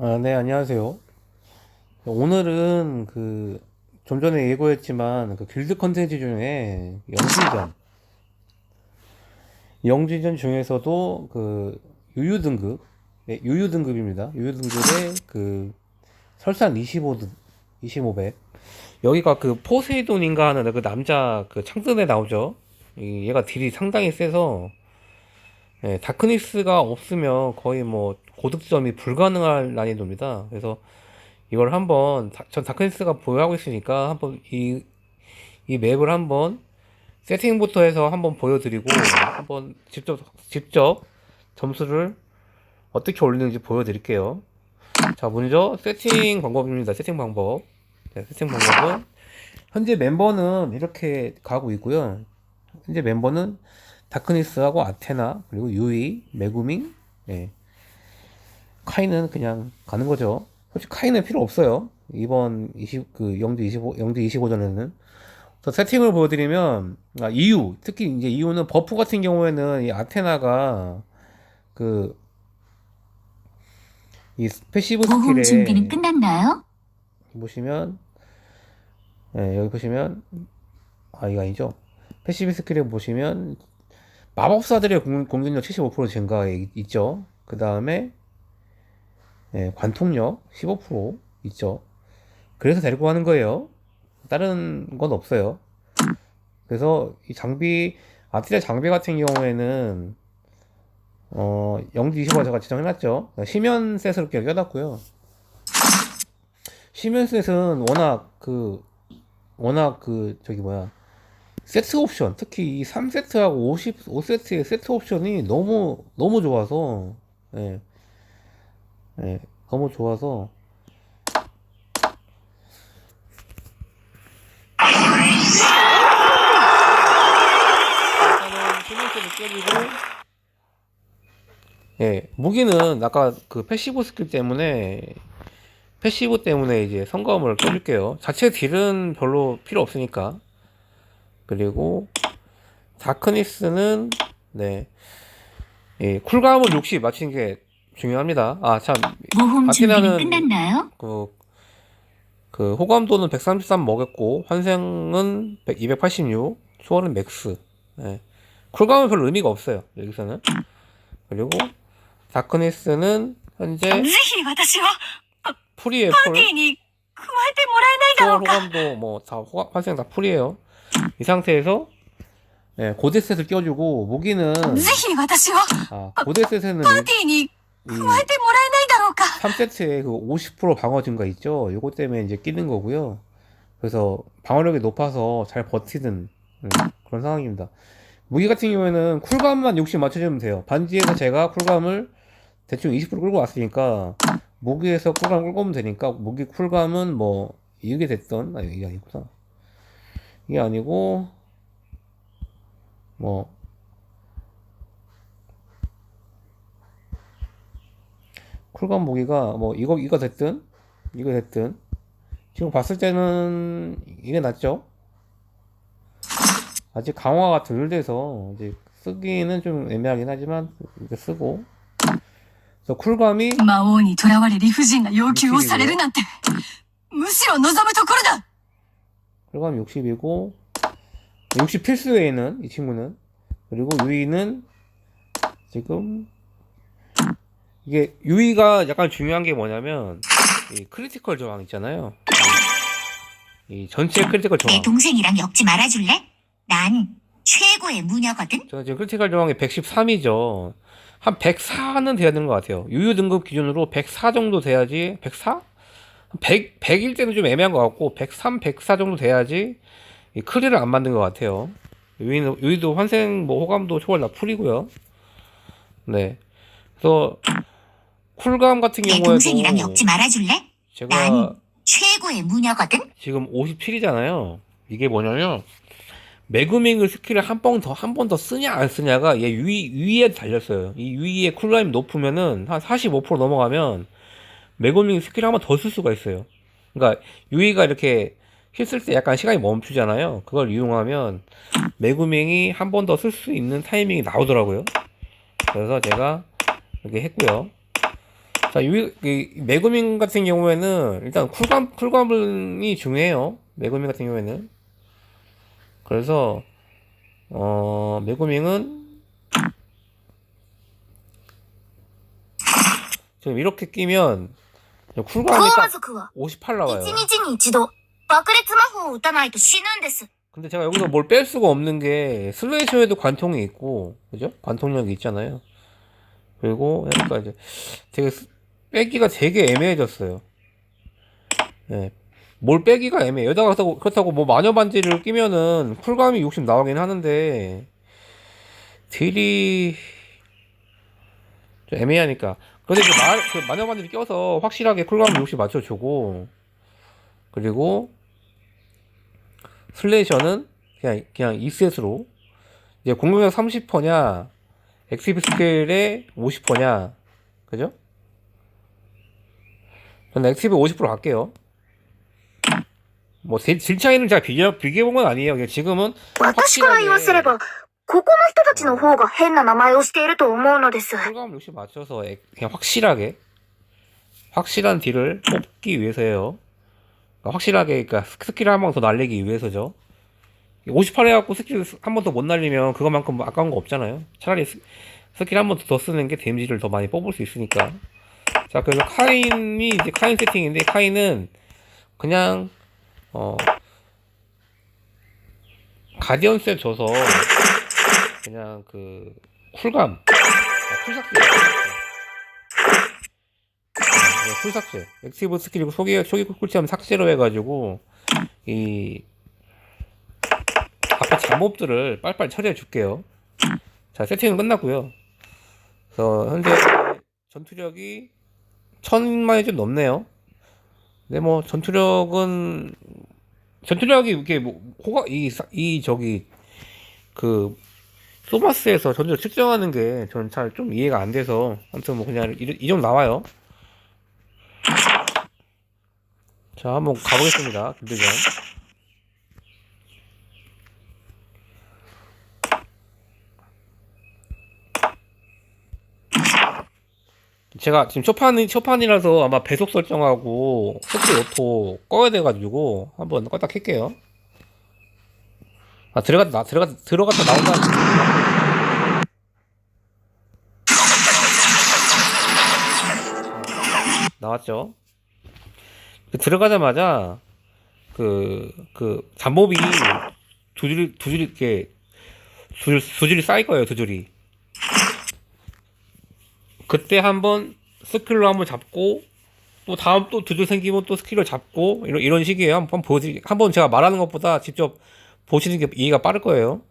아, 네, 안녕하세요. 오늘은 그, 좀 전에 예고했지만, 그 길드 컨텐츠 중에 영지전. 영지전 중에서도 그, 유유 등급, 네, 유유 등급입니다. 유유 등급의 그, 설산 25등, 25배. 여기가 그 포세이돈인가 하는 그 남자 그 창든에 나오죠. 이- 얘가 딜이 상당히 세서, 예, 다크니스가 없으면 거의 뭐 고득점이 불가능할 난이도입니다. 그래서 이걸 한번 다- 전 다크니스가 보유하고 있으니까 한번 이, 이 맵을 한번 세팅부터 해서 한번 보여드리고 한번 직접 직접 점수를 어떻게 올리는지 보여드릴게요. 자, 먼저 세팅 방법입니다. 세팅 방법. 네, 세팅 방법은 현재 멤버는 이렇게 가고 있고요. 현재 멤버는 다크니스하고 아테나 그리고 유이, 메구밍, 예. 카이는 그냥 가는 거죠. 솔직히 카이는 필요 없어요. 이번 20, 그 0대 25, 0대 25전에는. 그래서 세팅을 보여드리면, 아, 이유, 특히 이제 이유는 버프 같은 경우에는 이 아테나가 그, 이 패시브 보험 준비는 스킬에 끝났나요? 보시면, 예, 여기 보시면, 아, 이거 아니죠. 패시브 스킬에 보시면, 마법사들의 공, 공격력 75% 증가 이- 있죠. 그 다음에, 예, 관통력 15% 있죠. 그래서 데리고 가는 거예요. 다른 건 없어요. 그래서 이 장비, 아티라 장비 같은 경우에는, 어, 0대 25가 제가 지정해놨죠. 시면 셋으로 껴놨고요. 시면 셋은 워낙 그 워낙 그 저기 뭐야 세트 옵션 특히 이 3세트하고 50, 5세트의 세트 옵션이 너무 너무 좋아서 예. 예, 너무 좋아서 예, 무기는 아까 그 패시브 스킬 때문에 패시브 때문에 이제 성검을 껴줄게요. 자체 딜은 별로 필요 없으니까. 그리고 다크니스는 네, 예, 쿨감을 60 맞추는 게 중요합니다. 아, 참. 모험 아, 준비 끝났나요? 그, 그, 호감도는 133 먹였고, 환생은 100, 286, 소원은 맥스. 네. 쿨감은 별로 의미가 없어요, 여기서는. 그리고, 다크네스는 현재. 풀이에요, 풀. 소원 호감도 뭐, 다, 호감, 환생 다 풀이에요. 이 상태에서, 예, 네, 고데셋을 껴주고, 모기는. 아, 고데셋에는. 이 加えてもらえないだろうか 3세트에 그 50% 방어 증가 있죠. 요거 때문에 이제 끼는 거고요. 그래서 방어력이 높아서 잘 버티는 음, 그런 상황입니다. 무기 같은 경우에는 쿨감만 60 맞춰주면 돼요. 반지에서 제가 쿨감을 대충 20% 끌고 왔으니까 무기에서 쿨감 끌고 오면 되니까 무기 쿨감은 뭐 이게 됐던 아 이게 아니구나. 이게 아니고 뭐 쿨감 무기가 뭐 이거 이거 됐든 이거 됐든 지금 봤을 때는 이게 낫죠. 아직 강화가 덜 돼서 이제 쓰기는 좀 애매하긴 하지만 이렇게 쓰고 그래서 쿨감이 魔王に囚われ理不尽な要求をされるなんてむしろ望むところだ 쿨감 60이고 60 필수에는 이 친구는 그리고 유이는 지금 이게 유이가 약간 중요한 게 뭐냐면 이 크리티컬 저항 있잖아요. 이 전체 크리티컬 내 저항. 동생이랑 엮지 말아줄래? 난 최고의 무녀거든. 저는 지금 크리티컬 저항이 113이죠. 한 104는 돼야 되는 것 같아요. 유유 등급 기준으로 104 정도 돼야지 104? 100, 100일 때는 좀 애매한 것 같고 103, 104 정도 돼야지 이 크리를 안 만든 것 같아요. 유이도 환생 뭐 호감도 초월 다 풀이고요. 네. 그래서 쿨감 같은 내 동생이랑 경우에도 엮지 말아줄래? 제가 난 최고의 무녀거든. 지금 57이잖아요. 이게 뭐냐면 매그밍을 스킬을 한 번 더 한 번 더 쓰냐 안 쓰냐가 얘 위, 위에 달렸어요. 이 위에 쿨라임이 높으면은 한 45% 넘어가면 매그밍 스킬 을 한 번 더 쓸 수가 있어요. 그러니까 유이가 이렇게 힐쓸 때 약간 시간이 멈추잖아요. 그걸 이용하면 매그밍이 한 번 더 쓸 수 있는 타이밍이 나오더라고요. 그래서 제가 이렇게 했고요. 자, 유, 이, 매그민 같은 경우에는 일단 쿨감, 쿨감이 중요해요. 매그민 같은 경우에는. 그래서, 어, 매그밍은 지금 이렇게 끼면 쿨감이 58 나와요. 근데 제가 여기서 뭘 뺄 수가 없는 게 슬레이션에도 관통이 있고, 그죠? 관통력이 있잖아요. 그리고 그러니까 이제 되게 빼기가 되게 애매해졌어요. 네. 뭘 빼기가 애매해. 여자가 그렇다고, 그렇다고 뭐 마녀 반지를 끼면은 쿨감이 60 나오긴 하는데 딜이 좀 애매하니까. 근데 그, 마, 그 마녀 반지를 껴서 확실하게 쿨감 60 맞춰주고 그리고 슬래셔는 그냥 그냥 2셋으로 이제 공격력 30%냐 엑스피 스킬에 50%냐 그죠? 저는 엑스피 50% 갈게요 뭐 질, 질 차이는 제가 비교, 비교해본 건 아니에요 그냥 지금은 私から言わせればここの人たちの方が変な名前をしていると思うのです 쿨감 60 맞춰서 엑- 그냥 확실하게 확실한 딜을 뽑기 위해서예요 그러니까 확실하게 그러니까 스킬을 한 번 더 날리기 위해서죠 58 해갖고 스킬 한 번 더 못 날리면 그거만큼 뭐 아까운 거 없잖아요 차라리 스, 스킬 한 번 더 쓰는 게 데미지를 더 많이 뽑을 수 있으니까 자 그래서 카인이 이제 카인 세팅인데 카인은 그냥 어 가디언 셋 줘서 그냥 그 쿨감 아, 쿨삭제 네, 쿨삭제 액티브 스킬이고 초기 초기 쿨템 삭제로 해가지고 이 앞에 잡몹들을 빨리빨리 처리해 줄게요. 자 세팅은 끝났고요. 그래서 현재 전투력이 천만이 좀 넘네요. 근데 뭐 전투력은 전투력이 이렇게 뭐 호가 이, 사- 이 저기 그 소마스에서 전투력 측정하는 게 저는 잘 좀 이해가 안 돼서 아무튼 뭐 그냥 이, 이 정도 나와요. 자 한번 가보겠습니다. 김대전 제가 지금 초판 초판이라서 아마 배속 설정하고 속도 오토 꺼야 돼가지고 한번 껐다 켤게요. 아 들어갔다 나 들어갔다 들어갔다 나온다. 나왔죠. 그 들어가자마자 그그 잠몹이 두 줄 두 줄 이렇게 두, 줄- 두 줄이 쌓일 거예요 두 줄이. 그때 한번 스킬로 한번 잡고 또 다음 또두줄 생기면 또 스킬을 잡고 이런 이런 식이에요. 한번 보시 한번 제가 말하는 것보다 직접 보시는 게 이해가 빠를 거예요.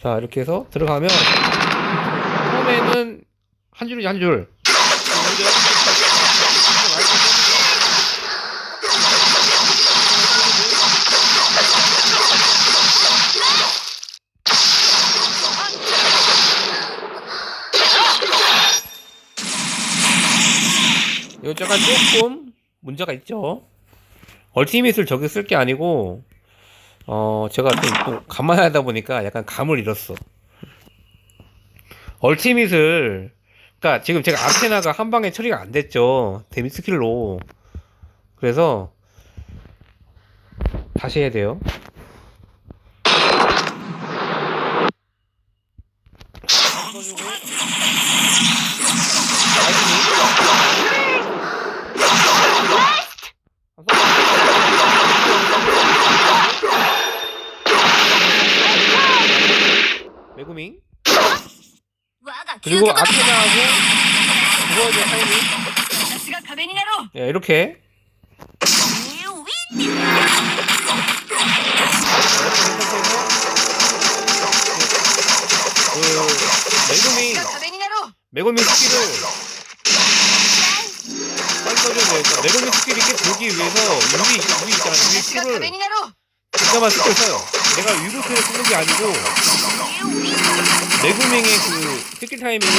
자 이렇게 해서 들어가면 처음에는 한 줄이지 한 줄. 약간 조금 문제가 있죠. 얼티밋을 저기 쓸 게 아니고 어 제가 좀또 감안하다 보니까 약간 감을 잃었어. 얼티밋을 그러니까 지금 제가 아테나가 한 방에 처리가 안 됐죠. 데미 스킬로. 그래서 다시 해야 돼요. 그리고 아테나하고 누가 이제 타이밍. 가 가벤이 나로. 예, 이렇게. 그 메구미 가벤이 나로. 메구미 스킬을 써줘야 되니까 메구미 스킬 있게 돌기 위해서 유리 유리 있잖아. 유리 가 큐를 가벤이 나로. 잠깐만 스킬 써요. 내가 유로스를 쓰는 게 아니고 메구밍의 그 스킬 타이밍을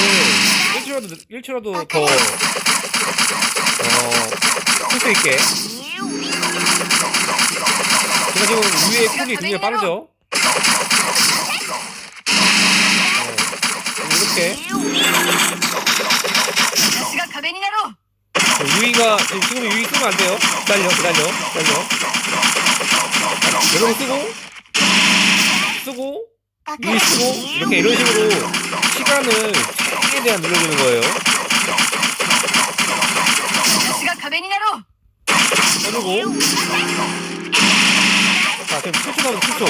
1초라도 1초라도 더 어, 쓸 수 있게. 제가 지금 위에 쿨이 굉장히 빠르죠? 네. 이렇게 유이가 지금, 지금 유이 쓰면 안 돼요. 기다려, 기다려, 기다려. 이렇게 쓰고 쓰고 있고 뭐, 이렇게 이런 식으로 시간을 시에 대한 눌러주는 거예요. 누르고 자 지금 7초 가면 7초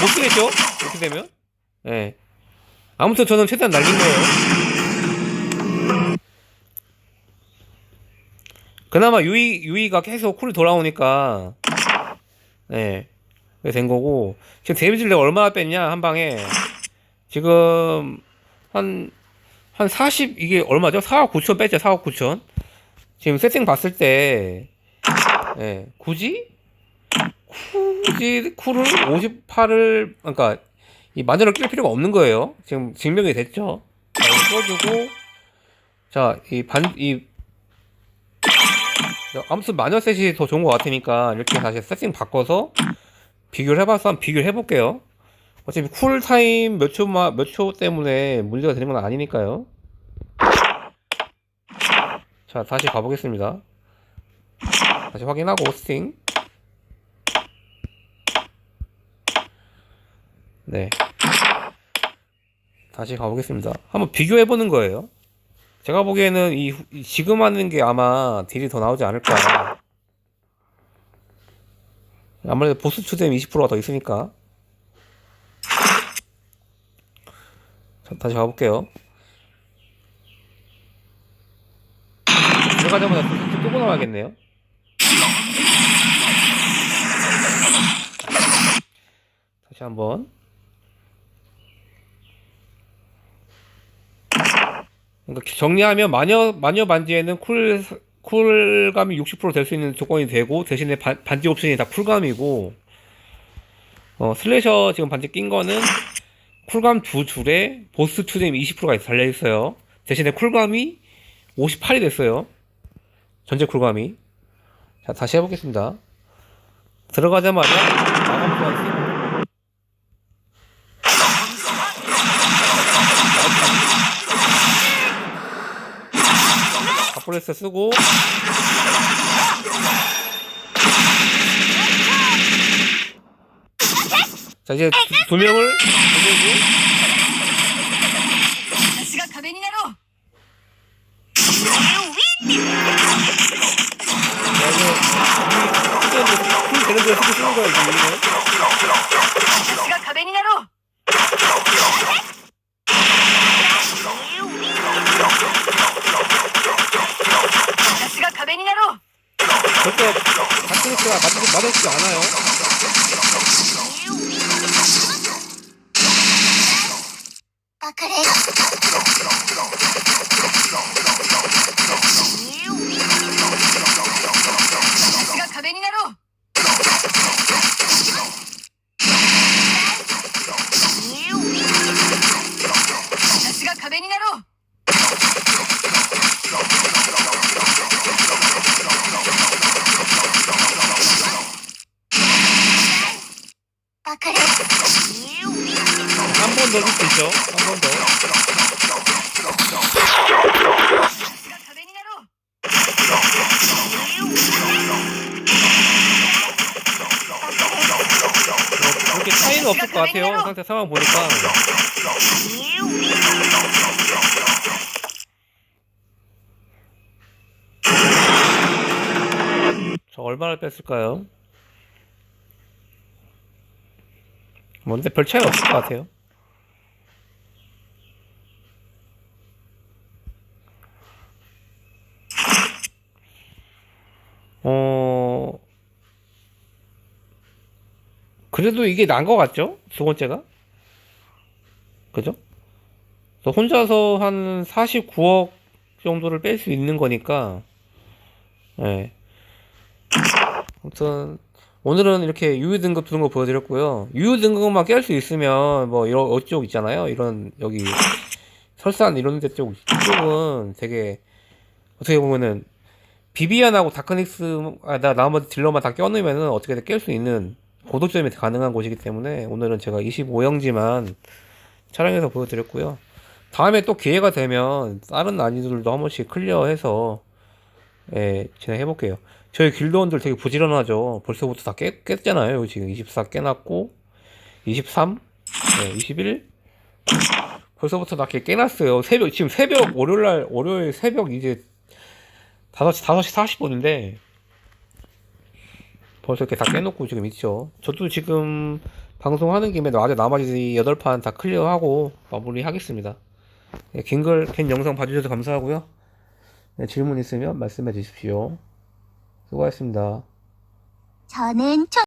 못 쓰겠죠? 이렇게 되면 예 네. 아무튼 저는 최대한 날린 거예요 그나마 유이, 유이가 계속 쿨이 돌아오니까, 예. 그게 된 거고, 지금 데미지를 내가 얼마나 뺐냐, 한 방에. 지금, 한, 한 40, 이게 얼마죠? 4억 9천 뺐죠, 4억 9천. 지금 세팅 봤을 때, 예. 굳이? 굳이 쿨을 58을 그러니까 이 마늘을 낄 필요가 없는 거예요. 지금 증명이 됐죠. 자, 이거 써주고 자, 이 반, 이 아무튼 마녀 셋이 더 좋은 것 같으니까 이렇게 다시 세팅 바꿔서 비교를 해봐서 한번 비교를 해볼게요. 어차피 쿨 타임 몇 초마 몇초 때문에 문제가 되는 건 아니니까요. 자, 다시 가보겠습니다. 다시 확인하고 스팅. 네. 다시 가보겠습니다. 한번 비교해보는 거예요. 제가 보기에는 이, 지금 하는 게 아마 딜이 더 나오지 않을까. 아무래도 보스 추뎀 20%가 더 있으니까. 자, 다시 가볼게요. 들어가자마자 또 끄고 나와야겠네요. 다시 한번. 그러니까 정리하면 마녀 마녀 반지에는 쿨 쿨감이 60%될 수 있는 조건이 되고 대신에 반, 반지 옵션이 다 쿨감이고 어 슬래셔 지금 반지 낀 거는 쿨감 두 줄에 보스 투뎀 20%가 달려 있어요. 대신에 쿨감이 58이 됐어요. 전체 쿨감이. 자 다시 해보겠습니다. 들어가자마자 마감 쓰 프레스 쓰고 자 이제 두, 두 명을 되는 데서 쓰는 거야 이거. 가벤이나로. 私が壁になろう 절대 바플레스가 맞지 맞지 않아요 隠れ 私 한 번 더 줄 수 있죠? 한 번 더. 뭐 그렇게 차이는 없을 것 같아요. 상태 상황 보니까. 저 얼마나 뺐을까요? 뭔데 별 차이 없을 것 같아요. 어, 그래도 이게 나은 것 같죠? 두 번째가? 그죠? 저 혼자서 한 49억 정도를 뺄 수 있는 거니까, 예. 아무튼, 오늘은 이렇게 유유 등급 두는 거 보여드렸고요. 유유 등급만 깰 수 있으면, 뭐, 이런, 어쪽 있잖아요. 이런, 여기, 설산 이런 데 쪽, 쪽은 되게, 어떻게 보면은, 비비안하고 다크닉스, 아, 나, 나머지 딜러만 다 껴놓으면은 어떻게든 깰 수 있는 고독점이 가능한 곳이기 때문에 오늘은 제가 25영지만 촬영해서 보여드렸고요. 다음에 또 기회가 되면 다른 난이도들도 한 번씩 클리어해서 예, 진행해 볼게요. 저희 길드원들 되게 부지런하죠. 벌써부터 다 깨, 깼잖아요. 지금 24 깨놨고 23, 네, 21 벌써부터 다 깨, 깨놨어요. 새벽 지금 새벽 월요일날 월요일 새벽 이제 5시 5시 40분인데 벌써 이렇게 다 깨놓고 지금 있죠. 저도 지금 방송하는 김에 아직 나머지 8판 다 클리어하고 마무리 하겠습니다. 네, 긴 글, 긴 영상 봐주셔서 감사하고요. 네, 질문 있으면 말씀해 주십시오. 수고하셨습니다. 저는